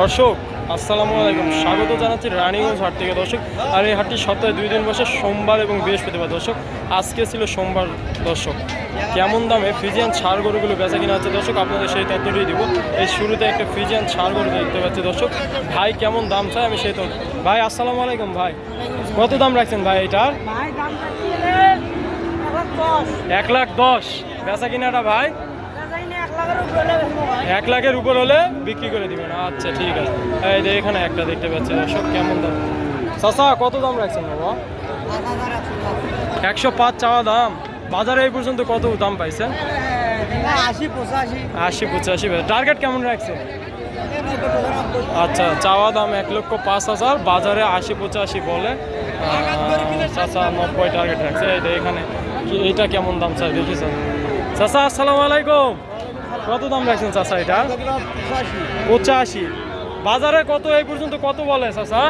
দর্শক আসসালামু আলাইকুম। স্বাগত জানাচ্ছি রানীগঞ্জ হাট থেকে। দর্শক আর এই হাটটি সপ্তাহে দুই দিন বসে সোমবার এবং বৃহস্পতিবার। দর্শক আজকে ছিল সোমবার। দর্শক কেমন দামে ফিজিয়ান ছাড় গরুগুলো বেচা কিনা আছে দর্শক আপনাদের সেই তথ্যটি দিব। এই শুরুতে একটা ফিজিয়ান ছাড় গরু দেখতে পাচ্ছি। দর্শক ভাই কেমন দাম চায়? আমি সেই তথ্য ভাই আসসালামু আলাইকুম ভাই। কত দাম রাখছেন ভাই এটার? এক লাখ দশ। বেচা কিনাটা ভাই? এক লাখের উপরে হলে বিক্রি করে দিবেন। আচ্ছা ঠিক আছে। এই যে এখানে একটা দেখতে পাচ্ছি দর্শক, কেমন দাম? চাচা, কত দাম রাখছেন বাবা? একশো পাঁচ চাওয়া দাম। বাজারে এই পর্যন্ত কত দাম পাইছেন? আশি, পঁচাশি টার্গেট কেমন রাখছে আচ্ছা চাওয়া দাম এক লক্ষ পাঁচ হাজার। বাজারে আশি, পঁচাশি বলে। চাচা, নব্বই টার্গেট রাখছে। যে এখানে এইটা কেমন দাম চাই দেখেছেন চাচা, আসসালামু আলাইকুম। কত দাম রাখছেন চাচা এটা? পঁচাশি। বাজারে কত এই পর্যন্ত কত বলে চাচা?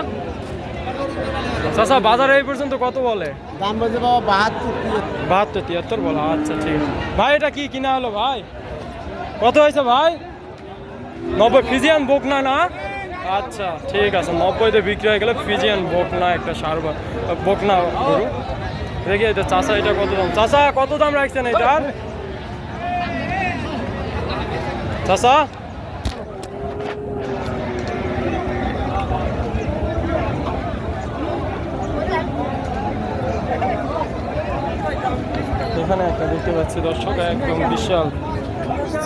চাচা বাজারে এই পর্যন্ত কত বলে? দাম বলছে বাবা বাহাত্তর বাহাত্তর তিয়াত্তর বলো আচ্ছা ঠিক আছে। ভাই এটা কি কিনা হলো ভাই? কত হয়েছে ভাই? নব্বই ফিজিয়ান বোক না? না আচ্ছা ঠিক আছে নব্বইতে বিক্রি হয়ে গেলে ফিজিয়ান বোক না একটা সার বোক না গরু। দেখি এটা চাষা এটা কত দাম? চাষা কত দাম রাখছেন এটার? চাষা এখানে একটা দেখতে পাচ্ছি দর্শক একদম বিশাল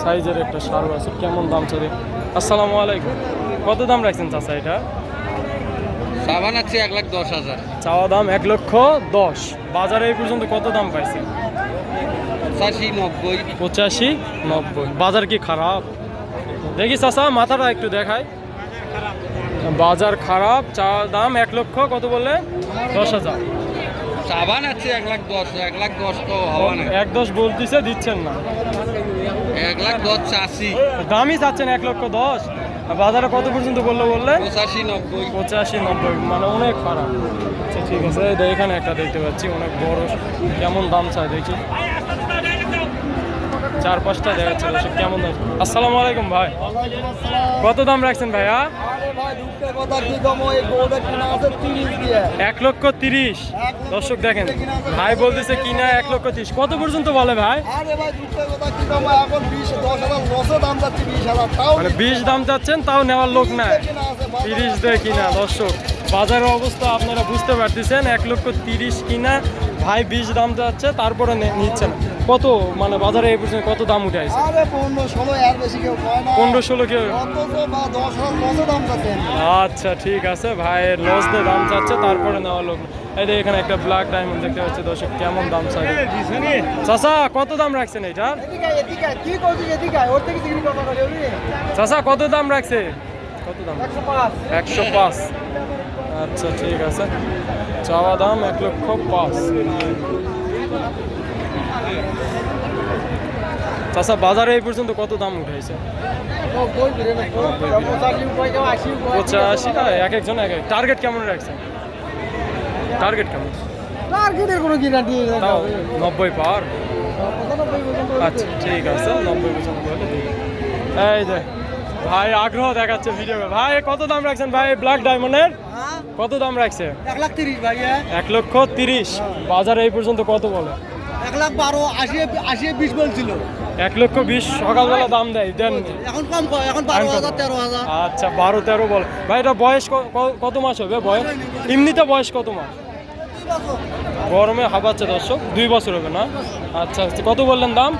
সাইজের একটা সার আছে। কেমন দাম চলে আসসালামু আলাইকুম। কত দাম রাখছেন চাচা এটা? সাবান আছে এক লাখ দশ হাজার। চাওয়া দাম এক লক্ষ দশ। বাজারে এই পর্যন্ত কত দাম পাইছে পঁচাশি নব্বই। পঁচাশি নব্বই। বাজার কি খারাপ? দেখি চাচা মাথাটা একটু দেখাই। বাজার খারাপ চা দাম এক লক্ষ কত বললে দশ হাজার। সাবান আছে এক লাখ দশ এক লাখ দশ তো হওয়া না এক দশ বলতেছে দিচ্ছেন না। এক লাখ দশ চাষি দামই চাচ্ছেন এক লক্ষ দশ। বাজারে কত পর্যন্ত বলল বললেন? পঁচাশি নব্বই। পঁচাশি নব্বই মানে অনেক খারাপ। আচ্ছা ঠিক আছে এখানে একটা দেখতে পাচ্ছি অনেক বড়। কেমন দাম চাই দেখি। চার পাঁচটা দেখাচ্ছে দর্শক কেমন দাম আসসালামু আলাইকুম ভাই। কত দাম রাখছেন ভাইয়া? এক লক্ষ তিরিশ। দর্শক দেখেন ভাই বলতেছে কিনা এক লক্ষ তিরিশ। কত পর্যন্ত বলে ভাই? মানে বিশ দাম চাচ্ছেন তাও নেওয়ার লোক নাই। তিরিশ দিয়ে কিনা দর্শক। বাজারের অবস্থা আপনারা বুঝতে পারতেছেন এক লক্ষ তিরিশ কিনা ভাই বিশ দাম যাচ্ছে তারপরে নে- নিচ্ছে না। কত মানে বাজারে এই পর্যন্ত কত দাম উঠে আছে আরে পনেরো ষোলো এর বেশি কেউ কয় না। পনেরো ষোলো কেউ বা হাজার দাম আচ্ছা ঠিক আছে ভাইয়ের লস দিয়ে দাম চাচ্ছে তারপরে নেওয়া লোক এই যে এখানে একটা ব্ল্যাক ডায়মন্ড দেখতে পাচ্ছি দর্শক কেমন দাম চাই চাচা কত দাম রাখছেন এটা? এদিকে এদিকে কি করছিস এদিকে ওর থেকে চিনি কথা বলি ওই চাচা কত দাম রাখছে? কত দাম? একশো পাঁচ। আচ্ছা ঠিক আছে। চাওয়া দাম এক লক্ষ পাঁচ। চাচা বাজারে এই পর্যন্ত কত দাম উঠেছে পঁচাশি না এক একজন এক এক। টার্গেট কেমন রাখছেন? টার্গেট কেমন? টার্গেটের কোনো গ্যারান্টি তাও নব্বই পর্যন্ত আচ্ছা ঠিক আছে নব্বই পর্যন্ত এই যে ভাই আগ্রহ দেখাচ্ছে ভিডিও ভাই কত দাম রাখছেন ভাই ব্ল্যাক ডায়মন্ডের কত দাম রাখছে? এক লাখ তিরিশ ভাই হ্যাঁ। এক লক্ষ তিরিশ। বাজারে এই পর্যন্ত কত বলে? এক লাখ বারো আশি আশি বিশ বলছিল। এক লক্ষ বিশ সকালবেলা দাম দেয় দেন। এখন কম এখন বারো হাজার তেরো হাজার। আচ্ছা বারো তেরো বল। ভাই এটা বয়স কত মাস হবে? বয়স? এমনিতে বয়স কত মাস? গরমে হাবাচ্ছে দর্শক দুই বছর হবে না? আচ্ছা আচ্ছা, কত বললেন দাম?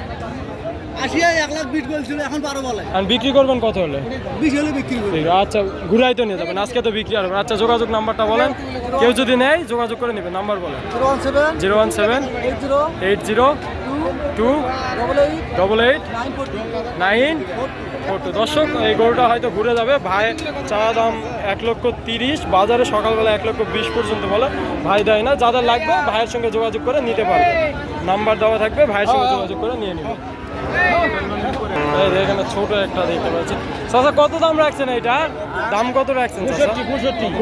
আশি এক লাখ বিশ বলছিল এখন বারো বলে। আর বিক্রি করবেন কত হলে? বিশ হলে বিক্রি করবে। আচ্ছা ঘুরাই তো নিয়ে যাবেন আজকে তো বিক্রি হবে আচ্ছা যোগাযোগ নাম্বারটা বলেন। কেউ যদি নেয় যোগাযোগ করে নেবে নাম্বার বলেন। Zero one seven zero one seven eight zero eight zero two double eight nine four two. দর্শক এই গরুটা হয়তো ঘুরে যাবে। ভাই চা দাম এক লক্ষ তিরিশ বাজারে সকালবেলা এক লক্ষ বিশ পর্যন্ত বলে। ভাই দেয় না যাদের লাগবে ভাইয়ের সঙ্গে যোগাযোগ করে নিতে পারবে। নাম্বার দেওয়া থাকবে ভাইয়ের সঙ্গে যোগাযোগ করে নিয়ে নেবে। এখানে ছোট একটা দেখতে পাচ্ছি চাচা কত দাম রাখছেন এটা? দাম কত রাখছেন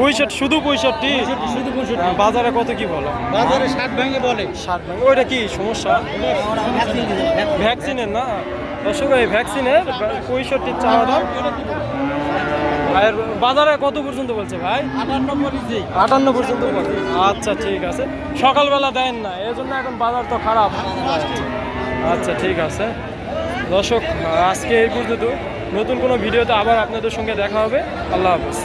পঁয়ষট্টি শুধু পঁয়ষট্টি? শুধু পঁয়ষট্টি। বাজারে কত কি বলো? বাজারে ষাট ভেঙে বলে। ষাট ভাঙে ওইটা কি সমস্যা? ভ্যাকসিনের না? দর্শক এই ভ্যাকসিনের পঁয়ষট্টি চাওয়া দাম। ভাইয়ের বাজারে কত পর্যন্ত বলছে ভাই? আটান্ন পর্যন্ত। বলে আচ্ছা ঠিক আছে। সকালবেলা দেন না এই জন্য এখন বাজার তো খারাপ। আচ্ছা ঠিক আছে। দর্শক আজকে এই পর্যন্ত। নতুন কোনো ভিডিওতে আবার আপনাদের সঙ্গে দেখা হবে। আল্লাহ হাফিজ।